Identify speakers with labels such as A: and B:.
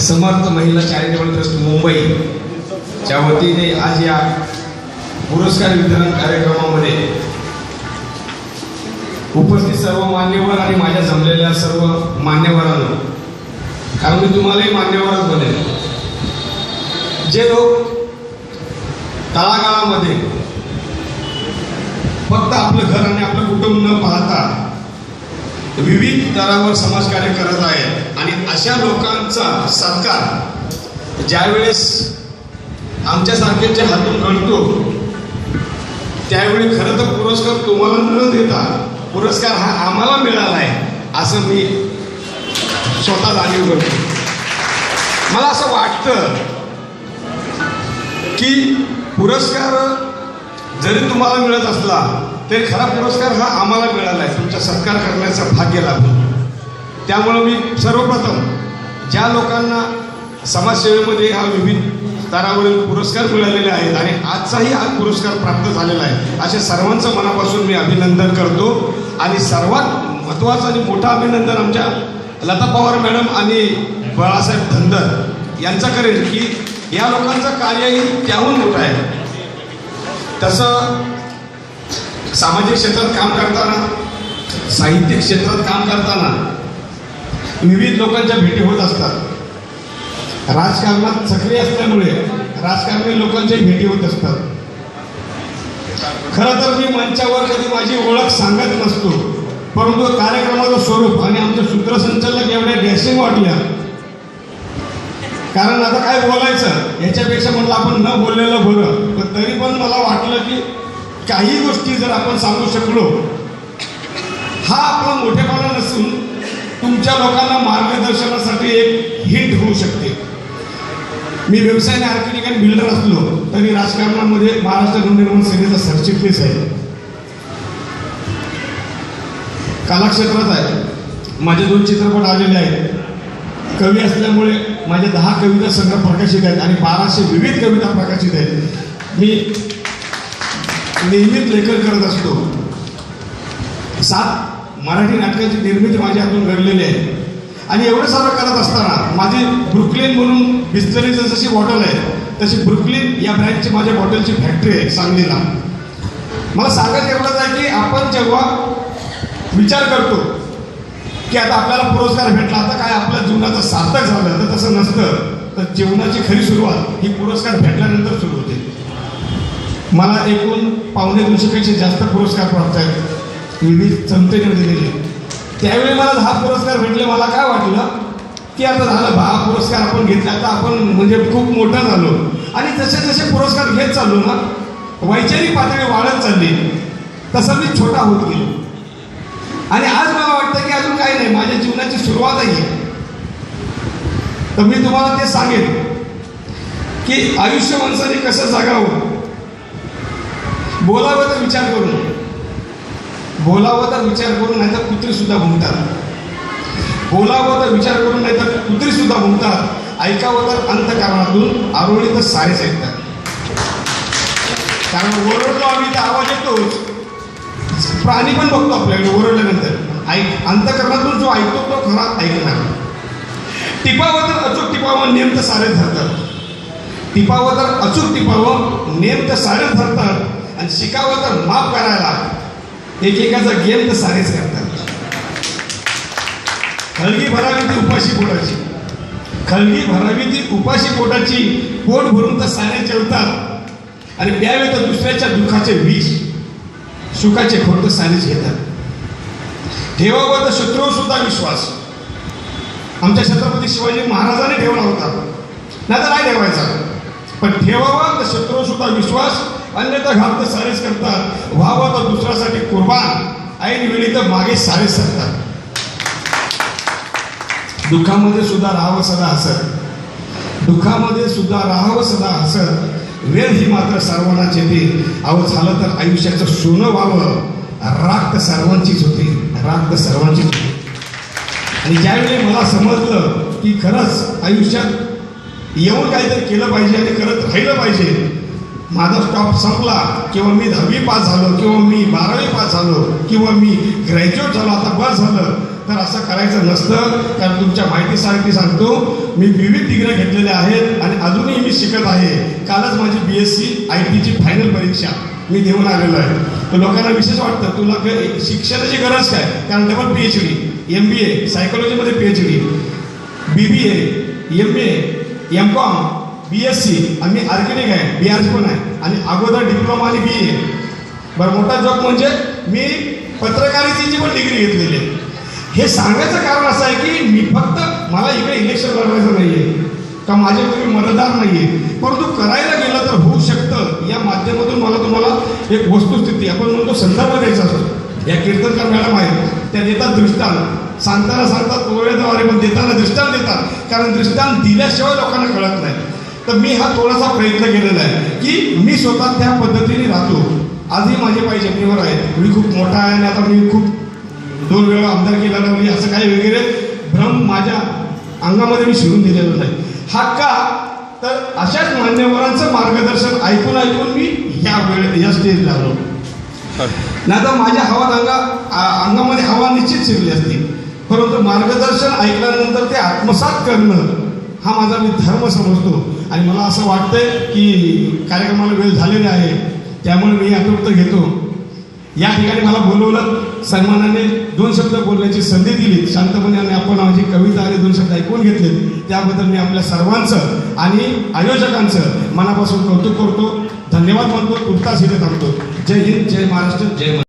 A: समर्थ महिला charitable trust Mumbai च्या वतीने आज या पुरस्कार वितरण कार्यक्रमामध्ये उपस्थित सर्व मान्यवर आणि माझ्या जमलेल्या सर्व मान्यवरांना कारण मी तुम्हालाही मान्यवरच बनेल जे लोक तळागाळामध्ये फक्त आपलं घर आणि आपलं कुटुंब न पाहता विविध स्तरावर समाजकार्य करत आहे. आणि अशा लोकांचा सत्कार ज्यावेळेस आमच्यासारख्यांच्या हातून घडतो त्यावेळी खरं तर पुरस्कार तुम्हाला न देता पुरस्कार हा आम्हाला मिळाला आहे असं मी स्वतः जाणीव करतो. मला असं वाटतं की पुरस्कार जरी तुम्हाला मिळत असला तरी खरा पुरस्कार हा आम्हाला मिळाला आहे तुमचा सत्कार करण्याचं भाग्य लाभलं त्यामुळं मी सर्वप्रथम ज्या लोकांना समाजसेवेमध्ये हा विविध स्तरावरील पुरस्कार मिळालेले आहेत आणि आजचाही हा पुरस्कार प्राप्त झालेला आहे अशा सर्वांचं मनापासून मी अभिनंदन करतो. आणि सर्वात महत्त्वाचं आणि मोठं अभिनंदन आमच्या लता पवार मॅडम आणि बाळासाहेब धनदर यांचं करेल की या लोकांचं कार्यही त्याहून मोठं आहे. तसं सामाजिक क्षेत्रात काम करताना साहित्य क्षेत्रात काम करताना विविध लोकांच्या भेटी होत असतात. राजकारणात सक्रिय असल्यामुळे राजकारणी लोकांच्याही भेटी होत असतात. खरं तर मी मंचावर कधी माझी ओळख सांगत नसतो परंतु कार्यक्रमाचं स्वरूप आणि आमचे सूत्रसंचालक एवढ्या डॅशिंग वाटल्या. कारण आता काय बोलायचं याच्यापेक्षा म्हटलं आपण न बोललेलं बरं. पण तरी पण मला वाटलं की काही गोष्टी जर आपण सांगू शकलो हा आपला मोठेपणा नसून तुमच्या लोकांना मार्गदर्शनासाठी एक हिंट होऊ शकते. मी व्यवसायाने आर्किटेक्ट आणि बिल्डर असलो तरी राजकारणामध्ये महाराष्ट्र नवनिर्माण सेनेचा सरचिटणीस आहे. कलाक्षेत्रात आहे. माझे दोन चित्रपट आलेले आहेत. कवी असल्यामुळे माझे दहा कविता संग्रह प्रकाशित आहेत आणि बाराशे विविध कविता प्रकाशित आहेत. मी नेहमीच लेखन करत असतो. सात मराठी नाटकाची निर्मिती माझ्या हातून घडलेली आहे. आणि एवढं सारं करत असताना माझी ब्रुकलिन म्हणून बिस्तरीचं जशी बॉटल आहे तशी ब्रुकलिन या ब्रँडची माझ्या बॉटलची फॅक्टरी आहे सांगलीला. मला सांगायचं एवढंच आहे की आपण जेव्हा विचार करतो की आता आपल्याला पुरस्कार भेटला आता काय आपल्या जीवनाचं सार्थक झालं तर तसं नसतं. तर जीवनाची खरी सुरुवात ही पुरस्कार भेटल्यानंतर सुरू होते. मला एकूण पावणे दोनशेपेक्षा जास्त पुरस्कार प्राप्त आहेत. विविध संस्थेने दिलेले. त्यावेळी मला दहा पुरस्कार भेटले मला काय वाटलं? की आता झालं हा पुरस्कार आपण घेतला आता आपण म्हणजे खूप मोठा झालो. आणि जसे जसे पुरस्कार घेत चाललो ना वैचारिक पातळी वाढत चालली. तसं मी छोटा होत गेलो. आणि आज मला वाटतं की अजून काही नाही माझ्या जीवनाची सुरुवात आहे. तर मी तुम्हाला ते सांगेन की आयुष्य माणसाने कसं जगावं बोलावं तर विचार करून. बोलावं तर विचार करून नाही तर कुत्री सुद्धा भुंकतात. बोलावं तर विचार करून नाही तर कुत्री सुद्धा भुंकतात. ऐकावं तर अंतकारणातून आरोळी तर सारेच ऐकतात कारण ओरडलो आम्ही तर आवाज येतोच. प्राणी पण बघतो आपल्याकडे ओरडल्यानंतर. ऐक अंतकरणातून जो ऐकतो तो खरा ऐकणार. टिपावं तर अचूक टिपावं नेम तर सारे धरतात. टिपावं तर अचूक टिपावं नेम तर सारे धरतात. आणि शिकावं तर माफ करायला एकेकाचा गेम तर सारेच करतात. खळगी भरावी ती उपाशी पोटाची. खळगी भरावी ती उपाशी पोटाची पोट भरून तर सारे जेवतात आणि प्यावे तर दुसऱ्याच्या दुःखाचे विष. सुखाचे खोट सारेच घेतात. ठेवावं तर शत्रूवर सुद्धा विश्वास. आमच्या छत्रपती शिवाजी महाराजांनी ठेवला होता. नाही तर नाही ठेवायचा. पण ठेवावा तर शत्रूवर सुद्धा विश्वास. अन्यथा घात तर सारेच करतात. व्हावं तर दुसऱ्यासाठी कुर्बान. ऐन वेळी तर मागे सारेच सरतात. दुःखामध्ये सुद्धा राहावं सदा हसत. दुःखामध्ये सुद्धा राहावं सदा हसत. वेळ ही मात्र सर्वांनाच येते अहो झालं तर आयुष्याचं सोनं व्हावं. राग तर सर्वांचीच होती. राग तर सर्वांचीच होती. आणि ज्यावेळी मला समजलं की खरंच आयुष्यात येऊन काहीतरी केलं पाहिजे आणि करत राहिलं पाहिजे माझा स्टॉप संपला. किंवा मी दहावी पास झालो किंवा मी बारावी पास झालो किंवा मी ग्रॅज्युएट झालो आता बस झालं. तर असं करायचं नसतं. कारण तुमच्या माहितीसाठी सांगतो मी विविध डिग्र्या घेतलेल्या आहेत आणि अजूनही मी शिकत आहे. कालच माझी बी एस सी आय टीची फायनल परीक्षा मी देऊन आलेलो आहे. तर लोकांना विशेष वाटतं तुला शिक्षणाची गरज काय? कारण double P H D M B A सायकोलॉजीमध्ये P H D B B A M A M com B S C आणि मी आर्किटेक्ट आहे बी आर पण आहे. आणि अगोदर डिप्लोमा आणि बी ए बरं मोठा जॉब म्हणजे मी पत्रकारितेची पण डिग्री घेतलेली आहे. हे सांगायचं कारण असं आहे की मी फक्त मला इकडे इलेक्शन लढवायचं नाही आहे का माझे कोणी मतदार नाही आहे परंतु करायला गेलं तर होऊ शकतं. या माध्यमातून मला तुम्हाला एक वस्तुस्थिती आपण म्हणतो संदर्भ द्यायचा असतो. या कीर्तनकार मॅडम आहेत त्या देतात दृष्टांत. सांगताना सांगतात ओळेद्वारे पण देताना दृष्टांत देतात. कारण दृष्टांत दिल्याशिवाय लोकांना कळत नाही. तर मी हा थोडासा प्रयत्न केलेला आहे की मी स्वतः त्या पद्धतीने राहतो. आजही माझे पाय जमिनीवर आहेत. मी खूप मोठा आहे आणि आता मी खूप दोन वेळा आमदारकी लढवली म्हणजे असं काही वगैरे भ्रम माझ्या अंगामध्ये मी शिरून दिलेला नाही. हा का? तर अशाच मान्यवरांचं मार्गदर्शन ऐकून ऐकून मी या वेळे या स्टेजला आलो. नाही तर माझ्या हवा अंगा अंगामध्ये हवा निश्चित शिरली असती. परंतु मार्गदर्शन ऐकल्यानंतर ते आत्मसात करणं हा माझा मी धर्म समजतो. आणि मला असं वाटतंय की कार्यक्रमाला वेळ झालेला आहे त्यामुळे मी आतुरत घेतो. या ठिकाणी मला बोलवलं सन्मानाने दोन शब्द बोलण्याची संधी दिली. शांतपणे आणि आपण माझी कविता आणि दोन शब्द ऐकून घेतले. त्याबद्दल मी आपल्या सर्वांचं आणि आयोजकांचं मनापासून कौतुक करतो. धन्यवाद मानतो तुर्तास इथे थांबतो. जय हिंद जय महाराष्ट्र जय